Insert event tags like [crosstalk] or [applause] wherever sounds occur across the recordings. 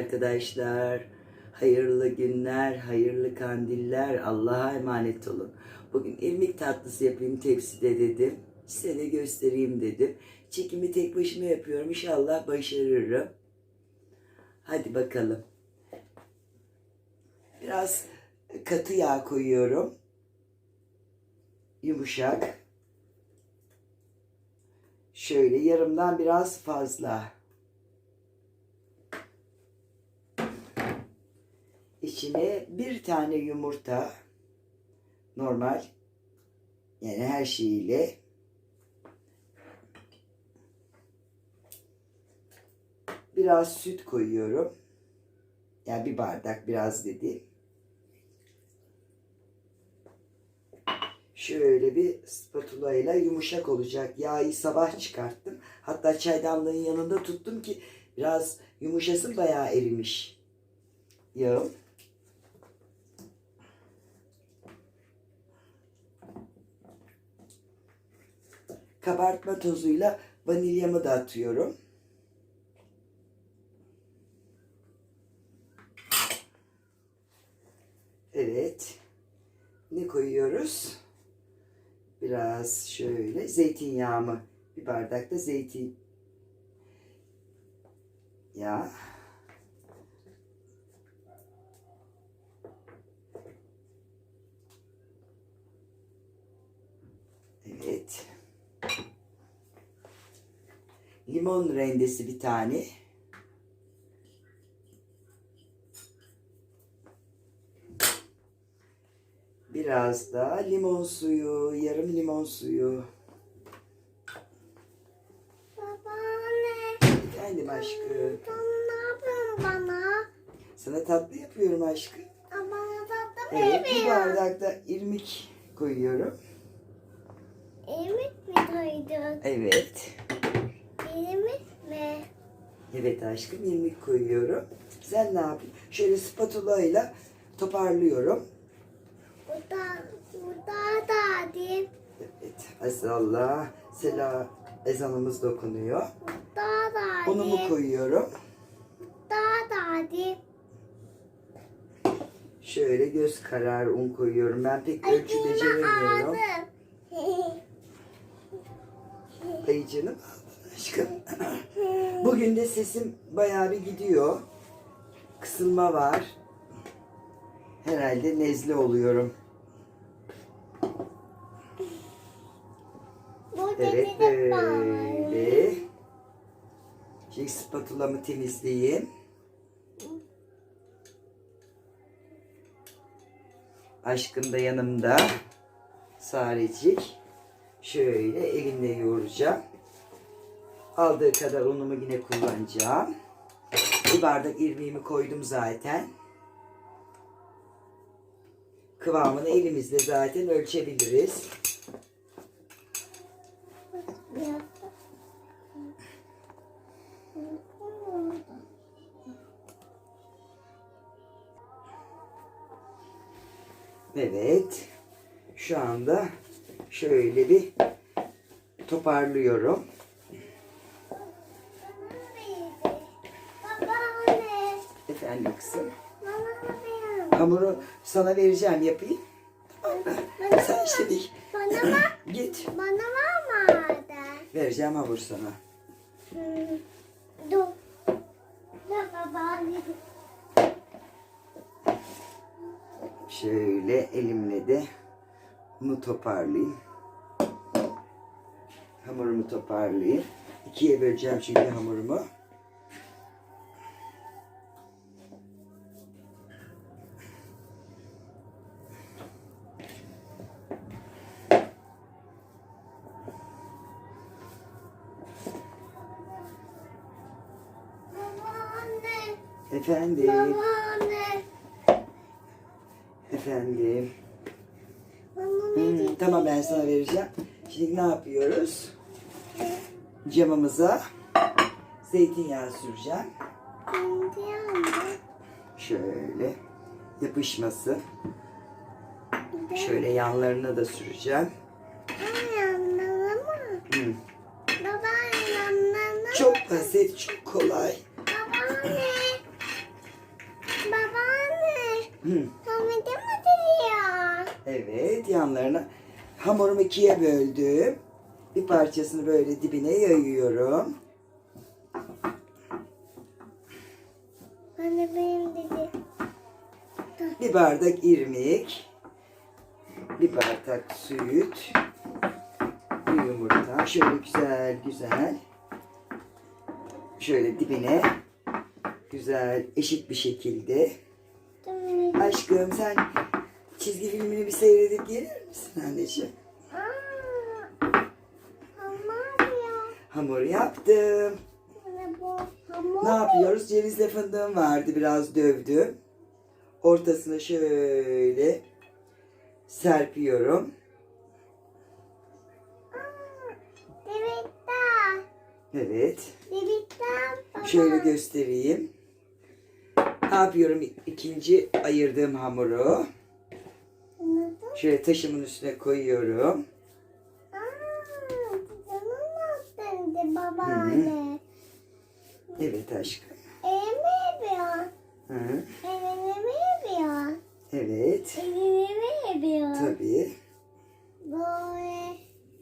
arkadaşlar. Hayırlı günler, hayırlı kandiller. Allah'a emanet olun. Bugün irmik tatlısı yapayım tepside dedim. Size de göstereyim dedim. Çekimi tek başıma yapıyorum. İnşallah başarırım. Hadi bakalım. Biraz katı yağ koyuyorum. Yumuşak. Şöyle yarımdan biraz fazla. İçine bir tane yumurta. Normal. Yani her şeyiyle. Biraz süt koyuyorum. Yani bir bardak biraz dediğim. Şöyle bir spatula ile yumuşak olacak. Yağı sabah çıkarttım. Hatta çaydanlığın yanında tuttum ki biraz yumuşasın bayağı erimiş. Yağım. Kabartma tozuyla vanilyamı da atıyorum. Evet. Ne koyuyoruz? Biraz şöyle zeytinyağımı bir bardakta zeytin ya Evet. Limon rendesi bir tane. Biraz da limon suyu, yarım limon suyu. Babaanne, Efendim aşkım. sen ne yapıyorsun bana? Sana tatlı yapıyorum aşkım. Bana tatlı Evet, bir bardakta irmik koyuyorum. İrmik mi koydun? Evet. Evet aşkım irmik koyuyorum. Sen ne yapıyorsun? Şöyle spatula ile toparlıyorum. Bu da, bu da da değil. Evet. Asallah. Sela ezanımız dokunuyor. Bu da da Unumu değil. koyuyorum. Da da değil. Şöyle göz kararı un koyuyorum. Ben pek ölçü beceremiyorum. ağrı. [laughs] Ay canım aşkım. [laughs] Bugün de sesim bayağı bir gidiyor. Kısılma var. Herhalde nezle oluyorum. Evet böyle. Şimdi spatulamı temizleyeyim. Aşkım da yanımda. Sarecik. Şöyle elimle yoğuracağım. Aldığı kadar unumu yine kullanacağım. Bir bardak irmiğimi koydum zaten. Kıvamını elimizle zaten ölçebiliriz. Evet. Şu anda şöyle bir toparlıyorum. Babaanne, Efendim kızım. bana ver. Hamuru sana vereceğim yapayım. Tamam mı? Bana Sen işte bir Bana var, [laughs] git. bana var mı orada? Vereceğim hamur sana. Hmm, Dur. Şöyle elimle de bunu toparlayayım. Hamurumu toparlayayım. İkiye böleceğim çünkü hamurumu. Efendim. babaanne. Efendim. Hmm, tamam ben sana vereceğim. Şimdi ne yapıyoruz? Camımıza zeytinyağı süreceğim. Şöyle yapışması. Şöyle yanlarına da süreceğim. Hmm. Çok basit, çok kolay. Babaanne. Hamide mi diyor? Evet yanlarına hamurumu ikiye böldüm. Bir parçasını böyle dibine yayıyorum. Anne benim dedi. Bir bardak irmik. Bir bardak süt. Bir yumurta. Şöyle güzel güzel. Şöyle dibine güzel eşit bir şekilde. Aşkım sen çizgi filmini bir seyredip gelir misin anneciğim? Hamur ya. Hamur yaptım. Hamur. Ne yapıyoruz? Cevizle fındığım vardı. Biraz dövdüm. Ortasına şöyle serpiyorum. Evet. Baba. Şöyle göstereyim. Ne yapıyorum? İkinci ayırdığım hamuru. Şöyle taşımın üstüne koyuyorum. Babaanne? Evet aşkım. Evimi yapıyor. Hı, Evini mi yapıyor? evet. Evini mi yapıyor? Tabii. Böyle.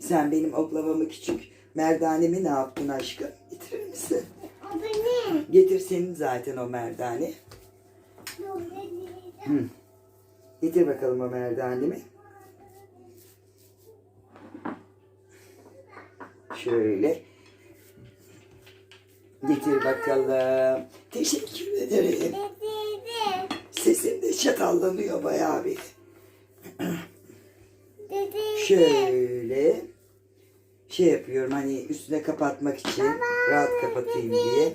Sen benim oklavamı küçük merdanemi ne yaptın aşkım? Getirir misin? O ne? Getir senin zaten o merdane. Hı. Getir bakalım o merdanemi. Şöyle. Getir bakalım. Teşekkür ederim. Sesim de çatallanıyor bayağı bir. Şöyle. Şey yapıyorum hani üstüne kapatmak için. Rahat kapatayım diye.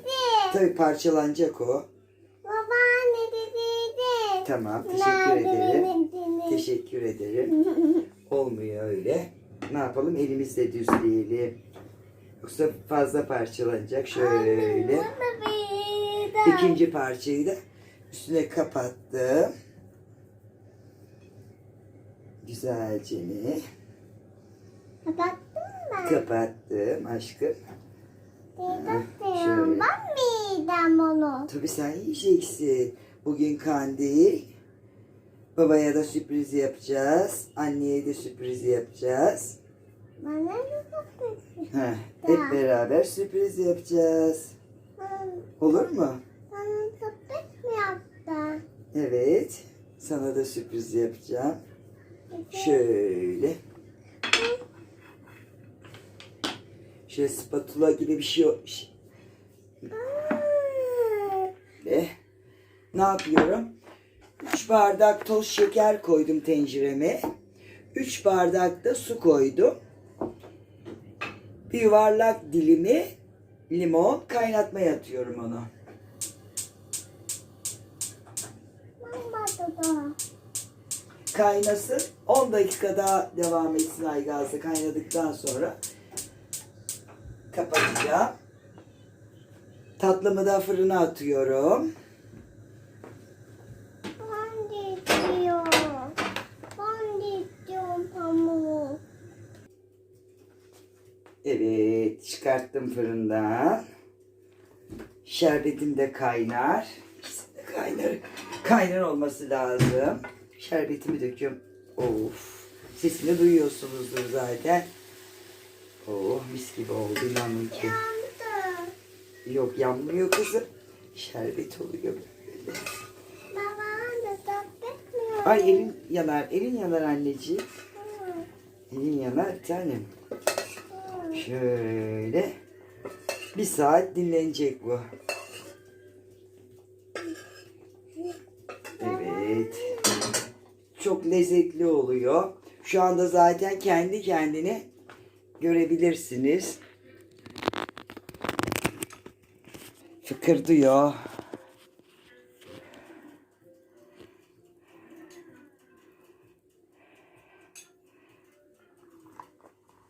Tabii parçalanacak o. Tamam teşekkür ederim. Teşekkür ederim. [laughs] Olmuyor öyle. Ne yapalım? Elimizle düzleyelim. Yoksa fazla parçalanacak. Şöyle. İkinci parçayı da üstüne kapattım. Güzelce mi? Kapattın mı? Kapattım aşkım. Kapattım. Ben mi yiyeceğim onu? Tabii sen yiyeceksin. Bugün kandil. Babaya da sürpriz yapacağız. Anneye de sürpriz yapacağız. Bana ne kapattın? Heh, hep beraber sürpriz yapacağız. Olur mu? Bana köpek mi yaptı? Evet. Sana da sürpriz yapacağım. Şöyle. Şöyle spatula gibi bir şey şöyle. Ne yapıyorum? 3 bardak toz şeker koydum tencereme. 3 bardak da su koydum. Bir yuvarlak dilimi limon kaynatmaya atıyorum onu. Kaynasın. 10 dakika daha devam etsin aygazda kaynadıktan sonra kapatacağım. Tatlımı da fırına atıyorum. Ben de istiyorum. Ben de istiyorum pamuğu. Evet çıkarttım fırından. Şerbetim de kaynar. İkisi de kaynar. Kaynar olması lazım. Şerbetimi döküyorum. Of. Sesini duyuyorsunuzdur zaten. Oh mis gibi oldu inanın ki. Yandı. Yok yanmıyor kızım. Şerbet oluyor böyle. Ay elin yanar. Elin yanar anneciğim. Elin yanar tanem. Şöyle. Bir saat dinlenecek bu. Evet. Çok lezzetli oluyor. Şu anda zaten kendi kendine görebilirsiniz. Fıkırdıyor.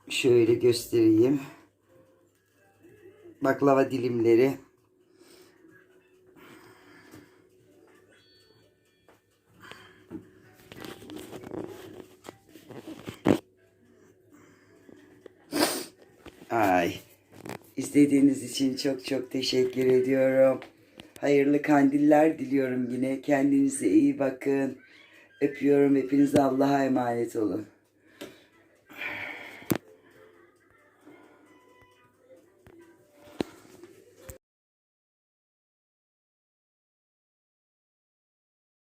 Şöyle göstereyim. Baklava dilimleri. Ay. İzlediğiniz için çok çok teşekkür ediyorum. Hayırlı kandiller diliyorum yine. Kendinize iyi bakın. Öpüyorum hepinizi Allah'a emanet olun.